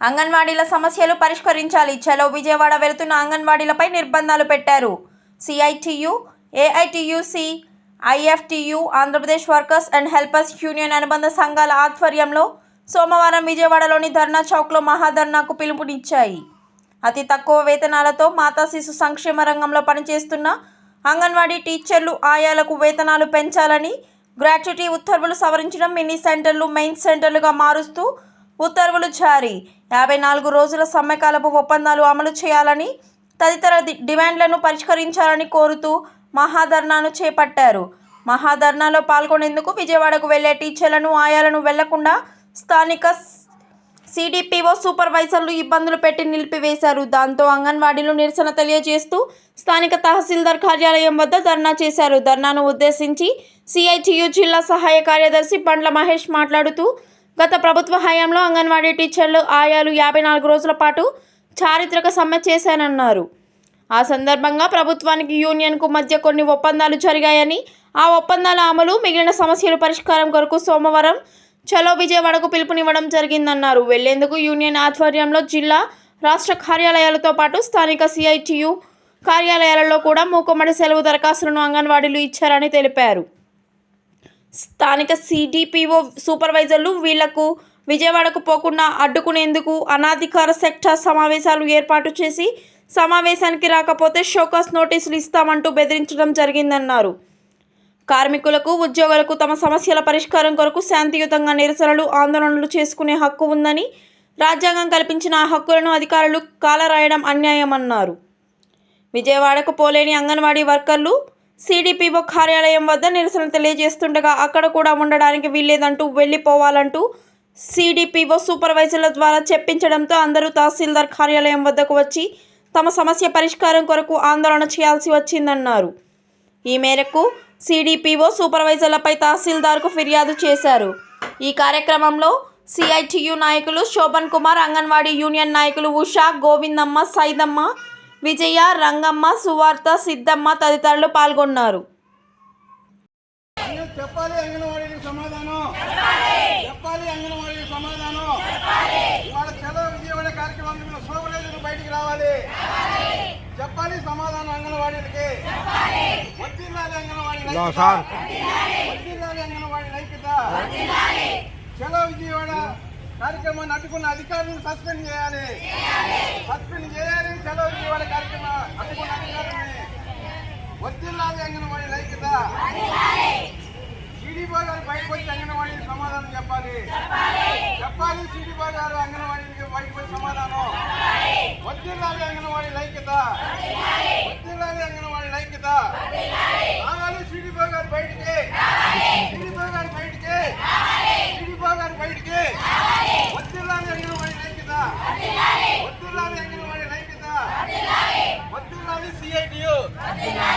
అంగన్వాడీల సమస్యలు పరిష్కరించాలి. చలో విజయవాడ వెళుతున్న అంగన్వాడీలపై నిర్బంధాలు పెట్టారు. CITU AITUC IFTU Andhra Pradesh workers and helpers union అనుబంధ సంఘాల ఆధ్వర్యంలో సోమవారం విజయవాడలోని ధర్నా చౌక్లో మహాధర్నాకు పిలుపునిచ్చాయి. అతి తక్కువ వేతనాలతో మాతా శిశు సంక్షేమ రంగంలో పనిచేస్తున్న అంగన్వాడీ టీచర్లు ఆయాలకు వేతనాలు పెంచాలని గ్రాట్యుటీ ఉత్తర్వులు సవరించడం మినీ సెంటర్లు మెయిన్ సెంటర్లుగా మారుస్తూ ఉత్తర్వులు జారీ. యాభై నాలుగు రోజుల సమ్మెకాలపు ఒప్పందాలు అమలు చేయాలని తదితర డిమాండ్లను పరిష్కరించాలని కోరుతూ మహాధర్నాను చేపట్టారు. మహాధర్నాలో పాల్గొనేందుకు విజయవాడకు వెళ్ళే టీచర్లను ఆయాలను వెళ్ళకుండా స్థానిక సిడిపిఓ సూపర్వైజర్లు ఇబ్బందులు పెట్టి నిలిపివేశారు. దాంతో అంగన్వాడీలు నిరసన తెలియజేస్తూ స్థానిక తహసీల్దార్ కార్యాలయం వద్ద ధర్నా చేశారు. ధర్నాను ఉద్దేశించి సిఐటియు జిల్లా సహాయ కార్యదర్శి బండ్ల మహేష్ మాట్లాడుతూ గత ప్రభుత్వ హయాంలో అంగన్వాడీ టీచర్లు ఆయాలు యాభై నాలుగు రోజుల పాటు చారిత్రక సమ్మె చేశానన్నారు. ఆ సందర్భంగా ప్రభుత్వానికి యూనియన్కు మధ్య కొన్ని ఒప్పందాలు జరిగాయని ఆ ఒప్పందాల అమలు మిగిలిన సమస్యల పరిష్కారం కొరకు సోమవారం చలో విజయవాడకు పిలుపునివ్వడం జరిగిందన్నారు. వెళ్ళేందుకు యూనియన్ ఆధ్వర్యంలో జిల్లా రాష్ట్ర కార్యాలయాలతో పాటు స్థానిక సిఐటియు కార్యాలయాలలో కూడా మూకుమ్మడి సెలవు దరఖాస్తులను అంగన్వాడీలు ఇచ్చారని తెలిపారు. స్థానిక సిడిపిఓ సూపర్వైజర్లు వీళ్ళకు విజయవాడకు పోకుండా అడ్డుకునేందుకు అనాధికార సెక్టార్ సమావేశాలు ఏర్పాటు చేసి సమావేశానికి రాకపోతే షోకాస్ నోటీసులు ఇస్తామంటూ బెదిరించడం జరిగిందన్నారు. కార్మికులకు ఉద్యోగులకు తమ సమస్యల పరిష్కారం కొరకు శాంతియుతంగా నిరసనలు ఆందోళనలు చేసుకునే హక్కు ఉందని రాజ్యాంగం కల్పించిన ఆ హక్కులను అధికారులు కాలరాయడం అన్యాయమన్నారు. విజయవాడకు పోలేని అంగన్వాడీ వర్కర్లు సిడిపిఓ కార్యాలయం వద్ద నిరసన తెలియజేస్తుండగా అక్కడ కూడా ఉండడానికి వీల్లేదంటూ వెళ్ళిపోవాలంటూ సిడిపిఓ సూపర్వైజర్ల ద్వారా చెప్పించడంతో అందరూ తహసీల్దార్ కార్యాలయం వద్దకు వచ్చి తమ సమస్య పరిష్కారం కొరకు ఆందోళన చేయాల్సి వచ్చిందన్నారు. ఈ మేరకు సిడిపిఓ సూపర్వైజర్లపై తహసీల్దార్కు ఫిర్యాదు చేశారు. ఈ కార్యక్రమంలో సిఐటియు నాయకులు శోభన్ కుమార్ అంగన్వాడీ యూనియన్ నాయకులు ఉషా గోవిందమ్మ సైదమ్మ విజయ రంగమ్మ సువార్త సిద్ధమ్మ తదితరులు పాల్గొన్నారు. అంగ- చెప్పాలి అంగన్వాడీకి సమాధానం. చెప్పాలి అంగన్వాడీకి సమాధానం. చలో విజయవాడ కార్యక్రమం బయటికి రావాలి. చెప్పాలి సమాధానం అంగన్వాడీలకి. వడ్డీలాలి అంగన్వాడీ ఐక్యత. వడ్డీలాలి అంగన్వాడీ ఐక్యత చలో విజయవాడ కార్యక్రమాన్ని అడ్డుకున్న అధికారులను సస్పెండ్ చేయాలి. సస్పెండ్ చేయాలి. చలో విజయవాడ కార్యక్రమం అడ్డుకున్న అధికారులని వడ్డీలాలి అంగన్వాడీ ఐక్యత సిడిపో బయటకు వచ్చి సమాధానం చెప్పాలి. చెప్పాలి సిడి గారు అంగన్వాడీకి బయటకు వచ్చి సమాధానం. వడ్డీలాలి అంగన్వాడీ లైక్యత వడ్డీలాలి అంగన్వాడీ ఐక్యత రావాలి సిడిపో గారు బయటికి సిడిపో గారు బయటికి సిడిపో గారు బయటికి వడ్డీలాలి అంగన్వాడీ ఐక్యత వడ్డీలాలి